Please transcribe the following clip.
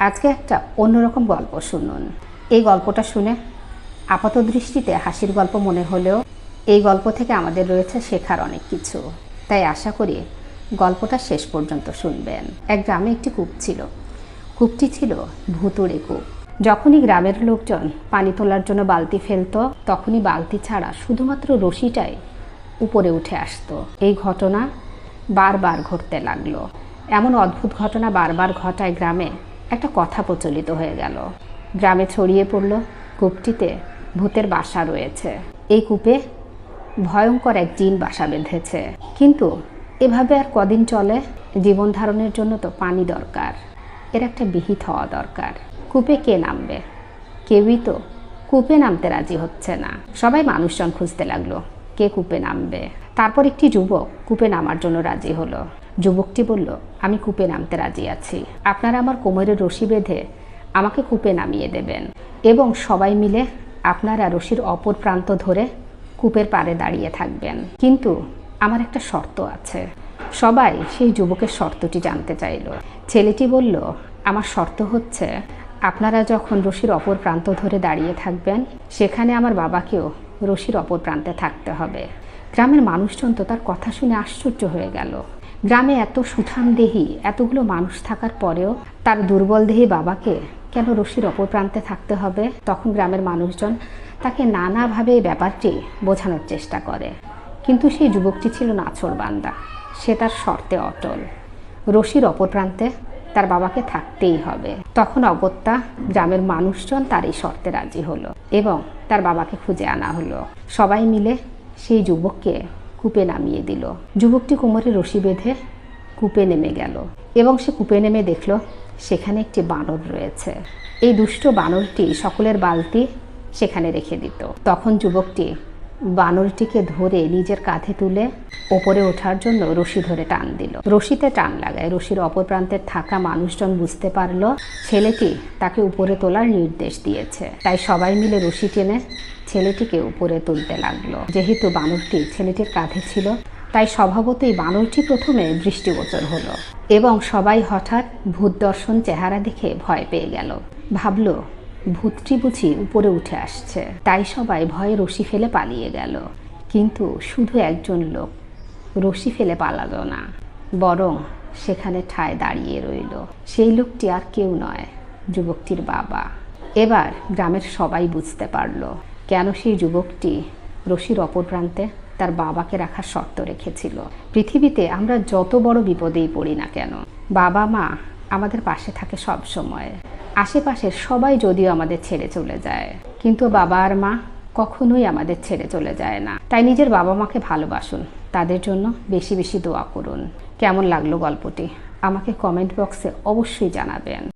আজকে একটা অন্যরকম গল্প শুনুন। এই গল্পটা শুনে আপাত দৃষ্টিতে হাসির গল্প মনে হলেও এই গল্প থেকে আমাদের রয়েছে শেখার অনেক কিছু। তাই আশা করি গল্পটা শেষ পর্যন্ত শুনবেন। এক গ্রামে একটি কূপ ছিল। কূপটি ছিল ভুতুড়ে কূপ। যখনই গ্রামের লোকজন পানি তোলার জন্য বালতি ফেলতো, তখনই বালতি ছাড়া শুধুমাত্র রশিটাই উপরে উঠে আসতো। এই ঘটনা বারবার ঘটতে লাগল। এমন অদ্ভুত ঘটনা বারবার ঘটায় গ্রামে একটা কথা প্রচলিত হয়ে গেল। গ্রামে ছড়িয়ে পড়ল কূপটিতে ভূতের বাসা রয়েছে। এই কূপে ভয়ঙ্কর এক জিন বাসা বেঁধেছে। কিন্তু এভাবে আর কদিন চলে, জীবন ধারণের জন্য তো পানি দরকার। এর একটা বিহিত হওয়া দরকার। কূপে কে নামবে? কেউই তো কূপে নামতে রাজি হচ্ছে না। সবাই মানুষজন খুঁজতে লাগল, কে কূপে নামবে? তারপর একটি যুবক কূপে নামার জন্য রাজি হলো। যুবকটি বলল, আমি কূপে নামতে রাজি আছি। আপনারা আমার কোমরের রশি বেঁধে আমাকে কূপে নামিয়ে দেবেন। এবং সবাই মিলে আপনারা রশির অপর প্রান্ত ধরে কূপের পাড়ে দাঁড়িয়ে থাকবেন। কিন্তু আমার একটা শর্ত আছে। সবাই সেই যুবকের শর্তটি জানতে চাইল। ছেলেটি বলল, আমার শর্ত হচ্ছে, আপনারা যখন রশির অপর প্রান্ত ধরে দাঁড়িয়ে থাকবেন, সেখানে আমার বাবাকেও রশির অপর প্রান্তে থাকতে হবে। গ্রামের মানুষজন তো তার কথা শুনে আশ্চর্য হয়ে গেল। গ্রামে এত সুঠাম দেহি, এতগুলো মানুষ থাকার পরেও তার দুর্বল দেহি বাবাকে কেন রশির অপর প্রান্তে থাকতে হবে? তখন গ্রামের মানুষজন তাকে নানাভাবে এই ব্যাপারটি বোঝানোর চেষ্টা করে। কিন্তু সেই যুবকটি ছিল নাছর বান্দা, সে তার শর্তে অটল। রশির অপর প্রান্তে তার বাবাকে থাকতেই হবে। তখন অগত্যা গ্রামের মানুষজন তার এই শর্তে রাজি হলো এবং তার বাবাকে খুঁজে আনা হলো। সবাই মিলে সেই যুবককে কূপে নামিয়ে দিল। যুবকটি কোমরে রশি বেঁধে কূপে নেমে গেল এবং সে কূপে নেমে দেখল, সেখানে একটি বানর রয়েছে। এই দুষ্ট বানরটি সকলের বালতি সেখানে রেখে দিত। তখন যুবকটি বানরটিকে ধরে নিজের কাঁধে তুলে ওপরে ওঠার জন্য রশি ধরে টান দিল। রশিতে টান লাগায়। রশির অপর প্রান্তে থাকা মানুষজন বুঝতে পারল, ছেলেটি তাকে উপরে তোলার নির্দেশ দিয়েছে। তাই সবাই মিলে রশি টেনে ছেলেটিকে উপরে তুলতে লাগল। যেহেতু বানরটি ছেলেটির কাঁধে ছিল, তাই স্বভাবতই বানরটি প্রথমে দৃষ্টিগোচর হলো এবং সবাই হঠাৎ ভূত দর্শন চেহারা দেখে ভয় পেয়ে গেল। ভাবল, ভূতটি বুঝি উপরে উঠে আসছে। তাই সবাই ভয়ে রশি ফেলে পালিয়ে গেল। কিন্তু শুধু একজন লোক রশি ফেলে পালালো না, বরং সেখানে ঠায় দাঁড়িয়ে রইল। সেই লোকটি আর কেউ নয়, যুবকটির বাবা। এবার গ্রামের সবাই বুঝতে পারল, কেন সেই যুবকটি রশির অপর প্রান্তে তার বাবাকে রাখার শর্ত রেখেছিল। পৃথিবীতে আমরা যত বড় বিপদেই পড়ি না কেন, বাবা, মা আমাদের পাশে থাকে সব সময় আশেপাশের সবাই যদিও আমাদের ছেড়ে চলে যায়, কিন্তু বাবা আর মা কখনোই আমাদের ছেড়ে চলে যায় না। তাই নিজের বাবা মাকে ভালোবাসুন। তাদের জন্য বেশি বেশি দোয়া করুন। কেমন লাগল গল্পটি? আমাকে কমেন্ট বক্সে অবশ্যই জানাবেন।